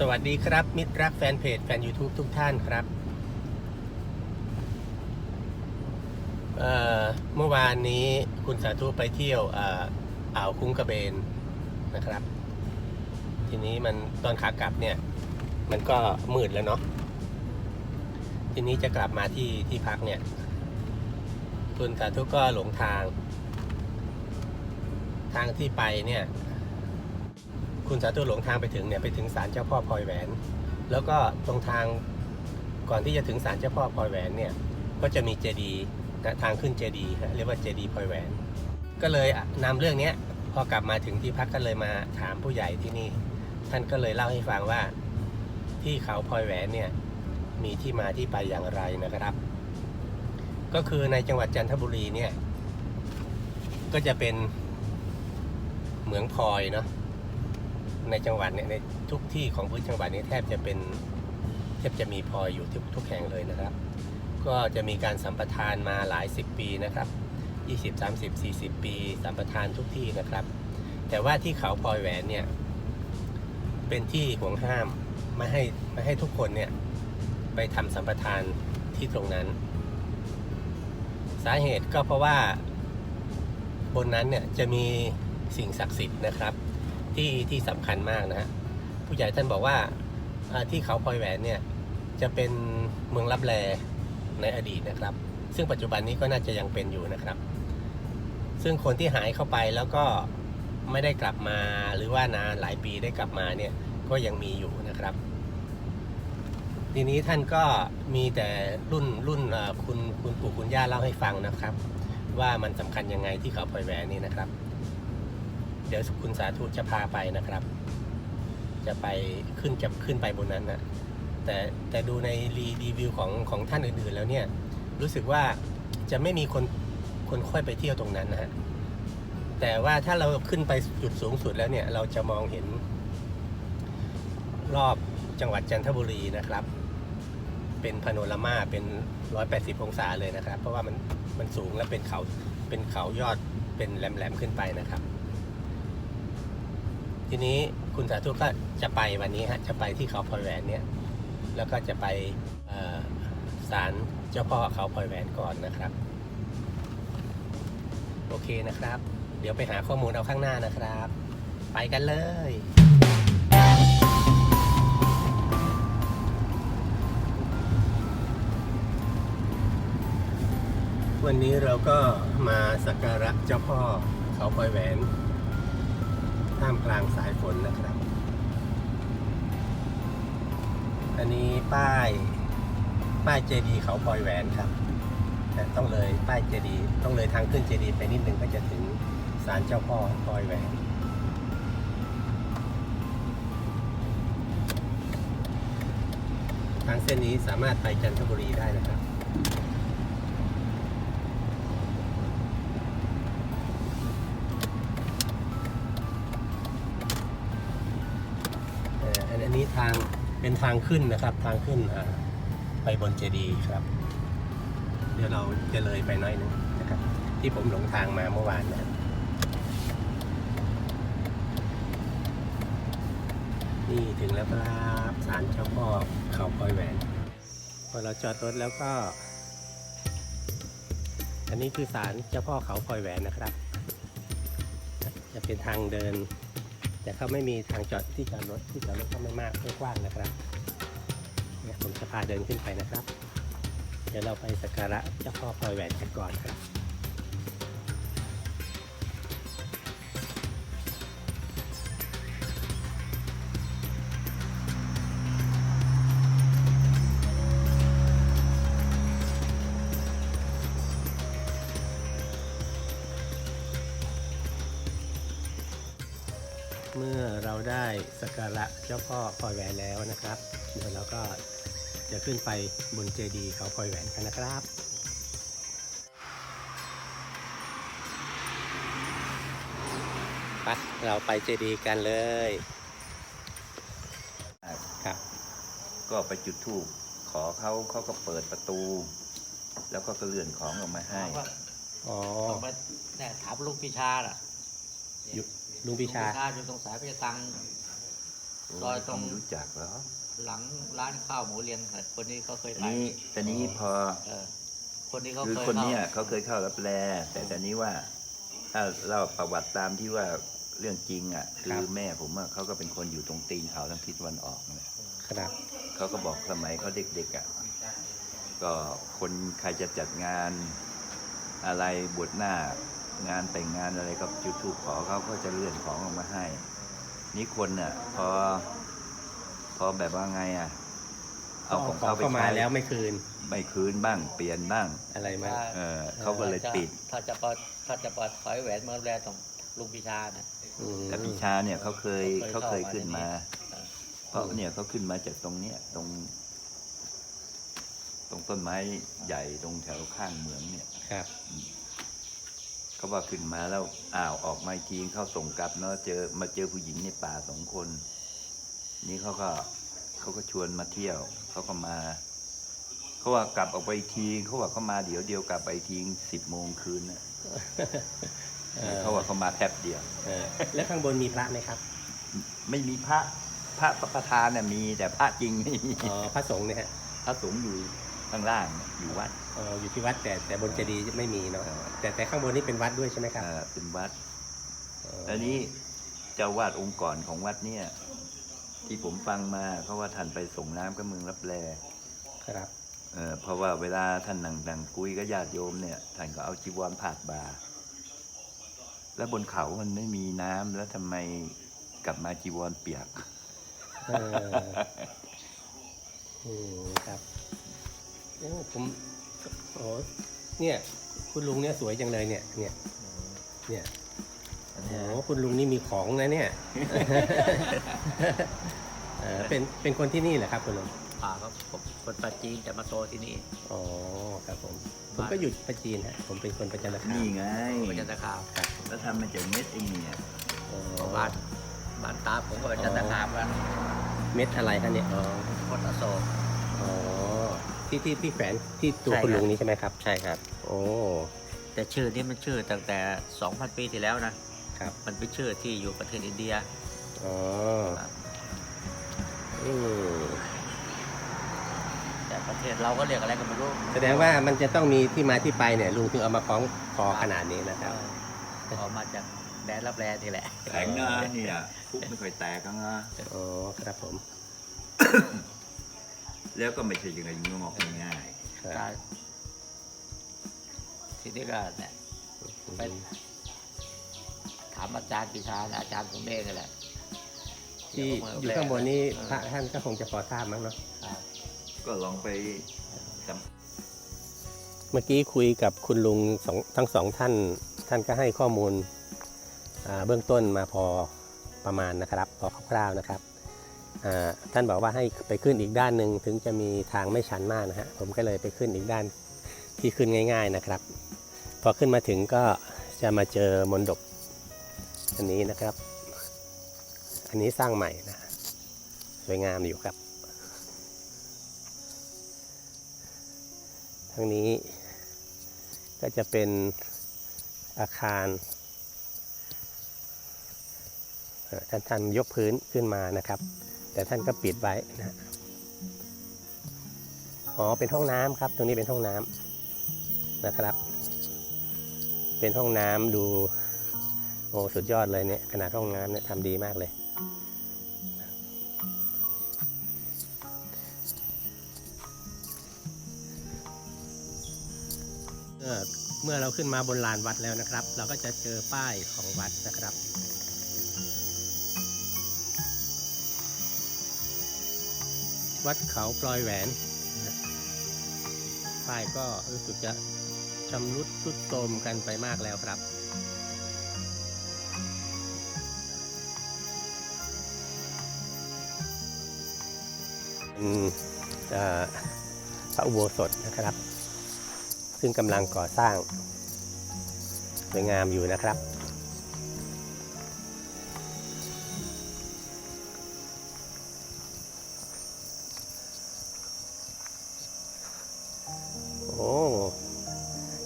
สวัสดีครับ มิตรรักแฟนเพจแฟน YouTube ทุกท่านครับเเมื่อวานนี้คุณสาธุไปเที่ยวอ่ออ่าวคุ้งกระเบนนะครับ ทีนี้มันตอนขากลับเนี่ย มันก็มืดแล้วเนาะทีนี้จะกลับมาที่ที่พักเนี่ย คุณสาธุก็หลงทาง ทางที่ไปเนี่ย คุณสาธุหลงทางไปถึงเนี่ยไปถึงศาลเจ้าพ่อพลอยแหวน แล้วก็ตรงทางก่อนที่จะถึงศาลเจ้าพ่อพลอยแหวนเนี่ยก็จะมีเจดีย์นะทางขึ้นเจดีย์เรียกว่าเจดีย์พลอยแหวน ก็เลยนำเรื่องเนี้ยพอกลับมาถึงที่พักก็เลยมาถามผู้ใหญ่ที่นี่ ท่านก็เลยเล่าให้ฟังว่าที่เขาพลอยแหวนเนี่ยมีที่มาที่ไปอย่างไรนะครับ ก็คือในจังหวัดจันทบุรีเนี่ยก็จะเป็นเหมืองพลอยเนาะ ในจังหวัดเนี่ยในทุกที่ของพื้นจังหวัดนี้แทบจะเป็นแทบจะมีพลอยอยู่ทุกทุกแห่งเลยนะครับ ก็จะมีการสัมปทานมาหลายสิบปีนะครับ20 30 40 ปี สัมปทานทุกที่นะครับ แต่ว่าที่เขาพลอยแหวนเนี่ยเป็นที่ห่วงห้ามไม่ให้ไม่ให้ทุกคนเนี่ยไปทำสัมปทานที่ตรงนั้น สาเหตุก็เพราะว่าบนนั้นเนี่ยจะมีสิ่งศักดิ์สิทธิ์นะครับ ที่ที่สำคัญมากนะฮะผู้ใหญ่ท่านบอกว่าที่เขาพลอยแหวนเนี่ยจะเป็นเมืองรับแลในอดีตนะครับ ซึ่งปัจจุบันนี้ก็น่าจะยังเป็นอยู่นะครับ ซึ่งคนที่หายเข้าไปแล้วก็ไม่ได้กลับมาหรือว่านานหลายปีได้กลับมาเนี่ยก็ยังมีอยู่นะครับ ทีนี้ท่านก็มีแต่รุ่นรุ่นคุณคุณปู่คุณย่าเล่าให้ฟังนะครับ ว่ามันสำคัญยังไงที่เขาพลอยแหวนนี่นะครับ เดี๋ยวคุณสาธุจะพาไปนะครับ จะไปขึ้นจะขึ้นไปบนนั้นนะแต่แต่ดูในรีรีวิวของของท่านอื่น ๆ แล้วเนี่ย รู้สึกว่าจะไม่มีคนคนค่อยไปเที่ยวตรงนั้นนะฮะแต่ว่าถ้าเราขึ้นไปจุดสูงสุดแล้วเนี่ย เราจะมองเห็น รอบจังหวัดจันทบุรีนะครับ เป็นพาโนรามาเป็น 180 องศาเลยนะครับ เพราะว่ามันมันสูงและเป็นเขาเป็นเขายอดเป็นแหลมๆขึ้นไปนะครับ ทีนี้คุณสาธุก็จะไปวันนี้ฮะจะไปที่เขาพลอยแหวนเนี่ยแล้วก็จะไปศาลเจ้าพ่อเขาพลอยแหวนก่อนนะครับ โอเคนะครับ เดี๋ยวไปหาข้อมูลเอาข้างหน้านะครับ ไปกันเลยวันนี้เราก็มาสักการะเจ้าพ่อเขาพลอยแหวน ท่ามกลางสายฝนนะครับ อันนี้ป้ายป้ายเจดีเขาพลอยแหวนครับต้องเลยป้ายเจดีต้องเลยทางขึ้นเจดีไปนิดนึงก็จะถึงศาลเจ้าพ่อพลอยแหวนทางเส้นนี้สามารถไปจันทบุรีได้นะครับ ทางเป็นทางขึ้นนะครับ ทางขึ้นไปบนเจดีย์ครับ เดี๋ยวเราจะเลยไปน้อยนึงนะครับ ที่ผมหลงทางมาเมื่อวานนะครับนี่ถึงแล้วครับศาลเจ้าพ่อเขาพลอยแหวนพอเราจอดรถแล้วก็ อันนี้คือศาลเจ้าพ่อเขาพลอยแหวนนะครับ จะเป็นทางเดิน แต่เขาไม่มีทางจอดที่จอดรถที่จอดรถก็ไม่มากไม่กว้างนะครับเนี่ยผมจะพาเดินขึ้นไปนะครับ เดี๋ยวเราไปสักการะเจ้าพ่อพลอยแหวนกันก่อนครับ สักการะเจ้าพ่อพลอยแหวนแล้วนะครับ เดี๋ยวเราก็จะขึ้นไปบนเจดีย์เขาพลอยแหวนกันนะครับไปเราไปเจดีย์กันเลยครับ ก็ไปจุดธูปขอเขาเขาก็เปิดประตู แล้วก็เลื่อนของออกมาให้ถามว่าอ๋อบอกว่าเนี่ยถามลุงพิชาล่ะอยู่ลุงพิชาอยู่ตรงสายพระตัง ซอยตรงไม่รู้จักแล้วหลังร้านข้าวหมูเรียงค่ะคนนี้เขาเคยอันไปนี้แต่นี้พอ เออคนนี้เขาคือเคยคนเข้าเนี้ยเขาเคยเข้ารับแลแต่แต่นี้ว่า ถ้าเล่าประวัติตามที่ว่าเรื่องจริงอะ คือแม่ผมอะเขาก็เป็นคนอยู่ตรงตีนเขาทางทิศตะวันออกนั่นแหละครับ เขาก็บอกสมัยเขาเด็กๆอะก็คนใครจะจัดงานอะไรบวชหน้างานแต่งงานอะไรก็จุดทูปขอเขาก็จะเลื่อนของออกมาให้ นี่คนอะพอ พอแบบว่าไงอะ เอาของเขาไปเข้ามาใช้แล้วไม่คืน ไม่คืนบ้าง เปลี่ยนบ้าง อะไรมาถ้าเออเขาก็เลยถ้าปิด ถ้าจะปล่อยถ้าจะปล่อยถอยแหวนเมืองแรต้องลุงพิชานะอืมแต่พิชาเนี่ยเขาเคยเขาเขาเคเคยยเข้ามาขึ้นมาในนี้เพราะเนี่ยเขาขึ้นมาจากตรงเนี้ยตรง ตรงต้นไม้ใหญ่ตรงแถวข้างเหมืองเนี่ยครับ เขาว่าขึ้นมาแล้วอ้าวออกมาอีกทีเข้าส่งกลับเนาะเจอมาเจอผู้หญิงในป่าสองคน นี่เขาก็เขาก็ชวนมาเที่ยวเขาก็มาเขาว่ากลับออกไปอีกทีเขาว่าเขามาเดี๋ยวเดียวกลับไปอีกทีสิบโมงคืนน่ะเออเขาว่าเขามาแป๊บเดียวเออแล้วข้างบนมีพระไหมครับ ไม่มีพระพระประธานน่ะมีแต่พระจริงไม่มีอ๋อพระสงฆ์เนี่ยฮะพระสงฆ์อยู่ ข้างล่างอยู่วัดอ๋ออยู่ที่วัดแต่แต่บนเจดีย์ไม่มีเนาะเออแต่แต่ข้างบนนี่เป็นวัดด้วยใช่ไหมครับเอ่อเป็นวัดอ๋ออันนี้เจ้าวาดองค์ก่อนของวัดเนี่ย ที่ผมฟังมาเพราะว่าท่านไปส่งน้ำกับเมืองรับแลครับเอ่อเพราะว่าเวลาท่านนั่งนั่งคุยกับญาติโยมเนี่ยท่านก็เอาจีวรผาดบา แล้วบนเขามันไม่มีน้ำแล้วทำไมกลับมาจีวรเปียก เอออืมครับ โอ้ผมโอ้เนี่ย คุณลุงเนี่ยสวยจังเลยเนี่ย เนี่ย เนี่ยโอ้โหคุณลุงนี่มีของนะเนี่ยเออเป็นเป็นคนที่นี่เหรอครับคุณลุงป่าเขาผมคนปาจีนแต่มาโตที่นี่ อ๋อครับผมผมก็อยู่ประจีนฮะผมเป็นคนประจันตคามนี่ไงพระจันทคามแล้วทำมาจากเม็ดเองเนี่ยอ๋อบ้านบ้านตาผมก็เป็นจันทคามกันเม็ดอะไรคะเนี่ยอ๋อคนอโศกอ๋อ ที่ที่ที่แฝนที่ตัวใช่คุณครับลุงนี้ใช่ไหมครับ ใช่ครับ โอ้ แต่ชื่อนี้มันชื่อตั้งแต่ 2,000 ปีที่แล้วนะครับ มันเป็นชื่อที่อยู่ประเทศอินเดีย อ๋ออืมแต่ประเทศเราก็เรียกอะไรก็ไม่รู้แสดงว่ามันจะต้องมีที่มาที่ไปเนี่ยลุงถึงเอามาคล้องคอขนาดนี้นะครับ เออออกมาจากแดนรับแลนี่แหละ แข็งนะเนี่ยทุกไม่ค่อยแตกนะอ๋อครับผม แล้วก็ไม่ใช่ยังไงงอกง่ายครับทีนี้ก็เนี่ยไปถามอาจารย์ปิชานะอาจารย์ผมเองนี่แหละที่อยู่ข้างบนนี้พระท่านก็คงจะพอทราบมั้งเนาะครับก็ลองไปสัมเมื่อกี้คุยกับคุณลุงสองทั้งสองท่าน ท่านก็ให้ข้อมูลอ่าเบื้องต้นมาพอประมาณนะครับ พอคร่าวๆนะครับอ่า ท่านบอกว่าให้ไปขึ้นอีกด้านหนึ่งถึงจะมีทางไม่ชันมากนะฮะผมก็เลยไปขึ้นอีกด้านที่ขึ้นง่าย ๆนะครับ พอขึ้นมาถึงก็จะมาเจอมนดบอันนี้นะครับ อันนี้สร้างใหม่นะสวยงามอยู่ครับทางนี้ก็จะเป็นอาคารท่านท่านยกพื้นขึ้นมานะครับ แต่ท่านก็ปิดไว้นะอ๋อเป็นห้องน้ำครับ ตรงนี้เป็นห้องน้ำนะครับ เป็นห้องน้ำดู โอ้สุดยอดเลยเนี่ยขนาดห้องน้ำเนี่ยทำดีมากเลยเมื่อเมื่อเราขึ้นมาบนลานวัดแล้วนะครับ เราก็จะเจอป้ายของวัดนะครับ วัดเขาปลอยแหวนป้ายก็รู้สึกจะชำรุดทรุดโทรมกันไปมากแล้วครับอ่อพระอุโบสถนะครับ ซึ่งกำลังก่อสร้างสวยงามอยู่นะครับ โอ้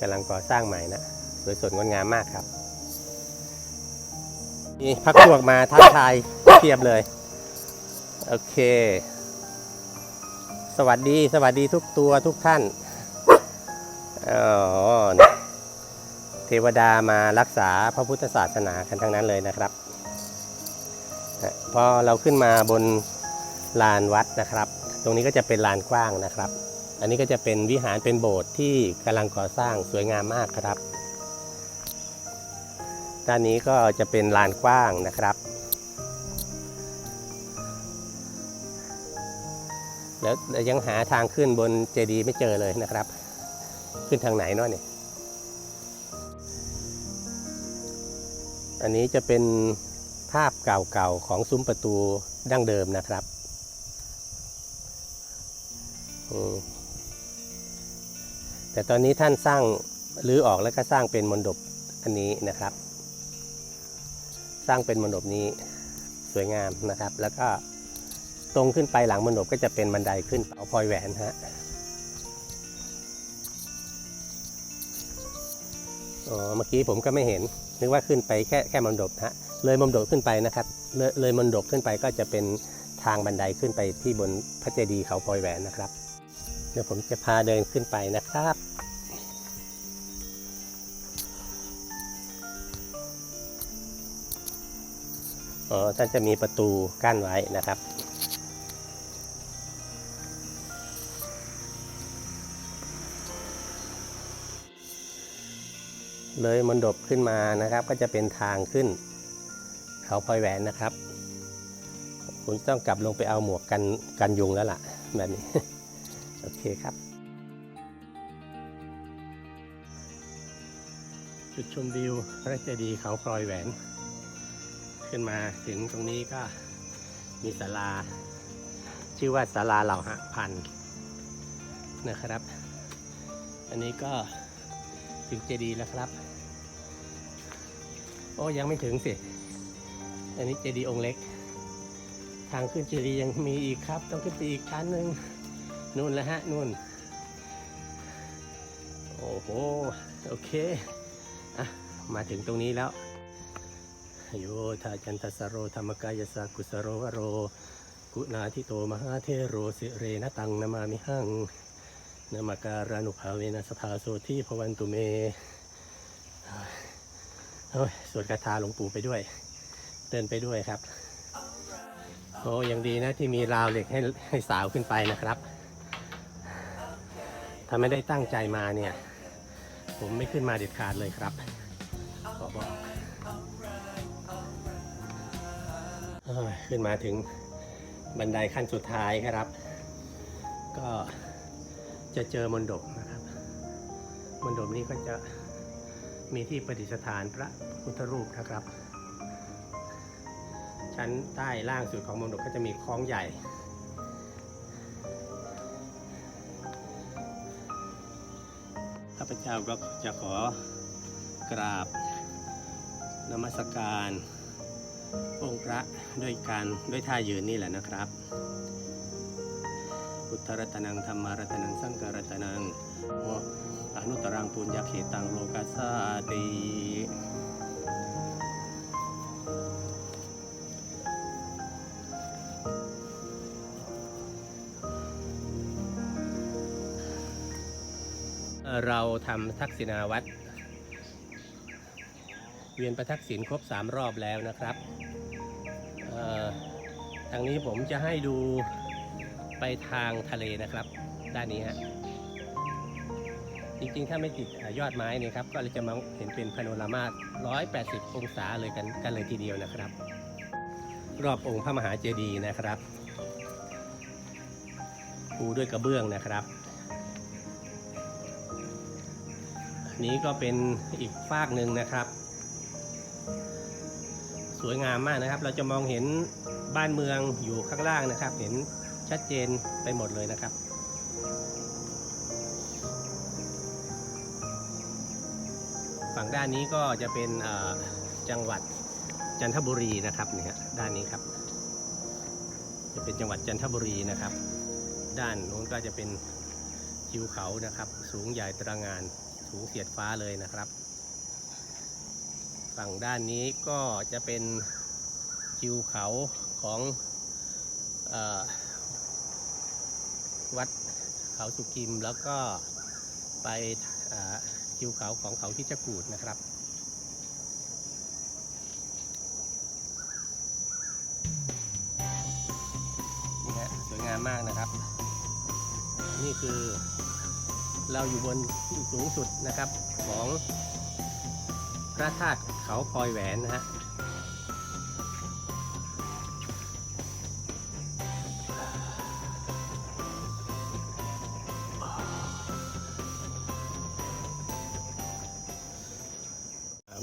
กำลังก่อสร้างใหม่นะสวยสดงดงามมากครับมีพักพวกมาท้าทายเทียบเลย โอเค สวัสดีสวัสดีทุกตัวทุกท่านอ๋อเทวดามารักษาพระพุทธศาสนากันทั้งนั้นเลยนะครับพอเราขึ้นมาบนลานวัดนะครับ ตรงนี้ก็จะเป็นลานกว้างนะครับ อันนี้ก็จะเป็นวิหารเป็นโบสถ์ที่กำลังก่อสร้างสวยงามมากครับ ด้านนี้ก็จะเป็นลานกว้างนะครับ แล้วยังหาทางขึ้นบนเจดีย์ไม่เจอเลยนะครับ ขึ้นทางไหนเนาะเนี่ยอันนี้จะเป็นภาพเก่าๆของซุ้มประตูดั้งเดิมนะครับอืม แต่ตอนนี้ท่านสร้างรื้อออกแล้วก็สร้างเป็นมณฑปอันนี้นะครับ สร้างเป็นมณฑปนี้สวยงามนะครับ แล้วก็ตรงขึ้นไปหลังมณฑปก็จะเป็นบันไดขึ้นเอาพลอยแหวนฮะอ๋อเมื่อกี้ผมก็ไม่เห็น นึกว่าขึ้นไปแค่แค่มณฑปฮะเลยมณฑปขึ้นไปนะครับ เลยเลยมณฑปขึ้นไปก็จะเป็นทางบันไดขึ้นไปที่บนพระเจดีย์เขาพลอยแหวนนะครับ เดี๋ยวผมจะพาเดินขึ้นไปนะครับ อ๋อ ท่านจะมีประตูกั้นไว้นะครับเลยมนดบขึ้นมานะครับ ก็จะเป็นทางขึ้น เขาพลอยแหวนนะครับ คุณต้องกลับลงไปเอาหมวกกันกันยุงแล้วล่ะ แบบนี้ โอเคครับ จุดชมวิวพระเจดีย์เขาพลอยแหวน ขึ้นมาถึงตรงนี้ก็มีศาลา ชื่อว่าศาลาเหล่าหะพันนะครับ อันนี้ก็ถึงเจดีย์แล้วครับ โอ้ยังไม่ถึงสิ อันนี้เจดีย์องค์เล็ก ทางขึ้นเจดีย์ยังมีอีกครับ ต้องขึ้นไปอีกชั้นหนึ่ง นู่นแล้วฮะนู่น โอ้โห โอเคอะมาถึงตรงนี้แล้วโยธาจันทสโรธรรมกายสักุสโรวโร กุณาทิโตมหาเทโรสิเรนตังนามามิหังนามาการานุภาเวนะสทาโสที่พวันตุเมโอ้ยสวดคาถาหลวงปู่ไปด้วย เดินไปด้วยครับ โอ้ยังดีนะที่มีราวเหล็กให้ให้สาวขึ้นไปนะครับาไม่ได้ตั้งใจมาเนี่ย ผมไม่ขึ้นมาเด็ดขาดเลยครับขอบอกขึ้นมาถึงบันไดขั้นสุดท้ายครับ ก็จะเจอมณฑปนะครับมณฑปนี้ก็จะมีที่ประดิษฐานพระพุทธรูปนะครับ ชั้นใต้ล่างสุดของมณฑปก็จะมีคล้องใหญ่าพเจ้าก็จะขอกราบนมัสการองค์พระด้วยการด้วยท่ายืนนี่แหละนะครับพุทธรัตนังธรรมารัตนังสังกรัตนังโอนุตตรังปุญญาเขตังโลกัสสาติ เราทำทักษิณาวัตรเวียนประทักษิณครบ 3 รอบแล้วนะครับทางนี้ผมจะให้ดูไปทางทะเลนะครับ ด้านนี้ฮะจริงๆ ถ้าไม่ติดอยอดไม้นี่ครับ ก็จะมองเห็นเป็นพาโนรามา 180 องศาเลยกันกันเลยทีเดียวนะครับ รอบองค์พระมหาเจดีย์นะครับปูด้วยกระเบื้องนะครับ นี้ก็เป็นอีกฟากหนึ่งนะครับ สวยงามมากนะครับ เราจะมองเห็นบ้านเมืองอยู่ข้างล่างนะครับ เห็นชัดเจนไปหมดเลยนะครับฝั่งด้านนี้ก็จะเป็นจังหวัดจันทบุรีนะครับเนี่ยฮะด้านนี้ครับ จะเป็นจังหวัดจันทบุรีนะครับ ด้านโน้นก็จะเป็นทิวเขานะครับ สูงใหญ่ตระงาน สูงเสียดฟ้าเลยนะครับ ฝั่งด้านนี้ก็จะเป็นทิวเขาของอวัดเขาสุกิมแล้วก็ไปอ่าทิวเขาของเขาที่จกูดนะครับนี่ฮะสวยงามมากนะครับ นี่คือ เราอยู่บนที่สูงสุดนะครับของพระธาตุเขาพลอยแหวนนะฮะ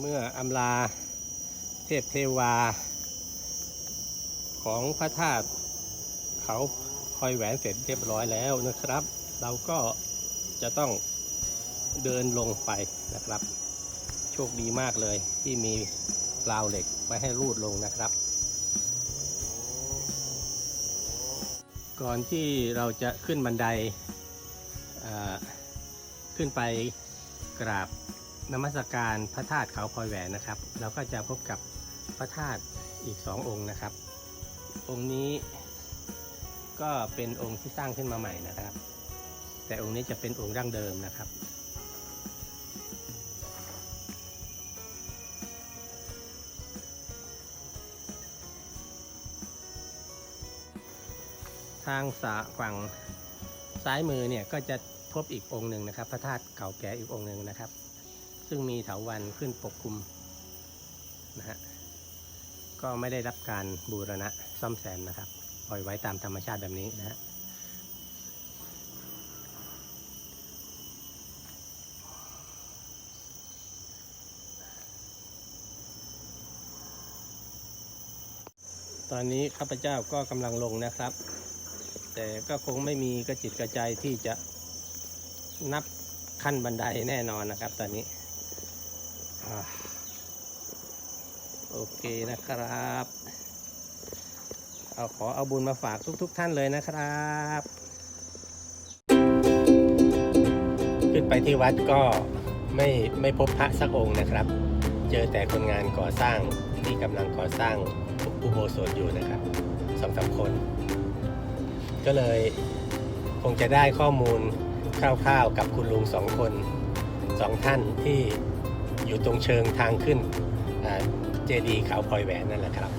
เมื่ออำลาเทพเทวา ของพระธาตุเขาพลอยแหวนเสร็จเรียบร้อยแล้วนะครับ เราก็ จะต้องเดินลงไปนะครับ โชคดีมากเลยที่มีราวเหล็กไว้ให้รูดลงนะครับ ก่อนที่เราจะขึ้นบันไดขึ้นไปกราบนมัสการพระธาตุเขาพลอยแหวนนะครับ เราก็จะพบกับพระธาตุอีกสององค์นะครับ องค์นี้ก็เป็นองค์ที่สร้างขึ้นมาใหม่นะครับ แต่องค์นี้จะเป็นองค์ดั้งเดิมนะครับ ทางสาฝั่งซ้ายมือเนี่ยก็จะพบอีกองค์หนึ่งนะครับ พระธาตุเก่าแก่อีกองค์หนึ่งนะครับ ซึ่งมีเถาวันขึ้นปกคลุมนะฮะก็ไม่ได้รับการบูรณะซ่อมแซมนะครับ ปล่อยไว้ตามธรรมชาติแบบนี้นะฮะ ตอนนี้ข้าพเจ้าก็กำลังลงนะครับ แต่ก็คงไม่มีกระจิตกระใจที่จะนับขั้นบันไดแน่นอนนะครับ ตอนนี้โอเคนะครับ เอาขอเอาบุญมาฝากทุกๆทท่านเลยนะครับ ขึ้นไปที่วัดก็ไม่ไม่พบพระสักองค์นะครับ เจอแต่คนงานก่อสร้างที่กำลังก่อสร้าง อุโบสถอยู่นะครับสองสามคน ก็เลยคงจะได้ข้อมูลคร่าวๆกับคุณลุงสองคนสองท่านที่อยู่ตรงเชิงทางขึ้นเจดีย์เขาพลอยแหวนนั่นแหละครับ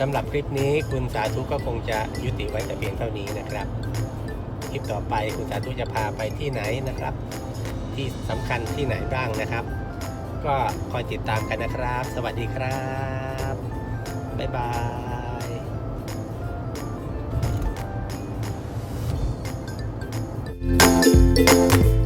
สำหรับคลิปนี้คุณสาธุก็คงจะยุติไว้แต่เพียงเท่านี้นะครับ คลิปต่อไปคุณสาธุจะพาไปที่ไหนนะครับ ที่สำคัญที่ไหนบ้างนะครับ ก็คอยติดตามกันนะครับ สวัสดีครับ บ๊ายบาย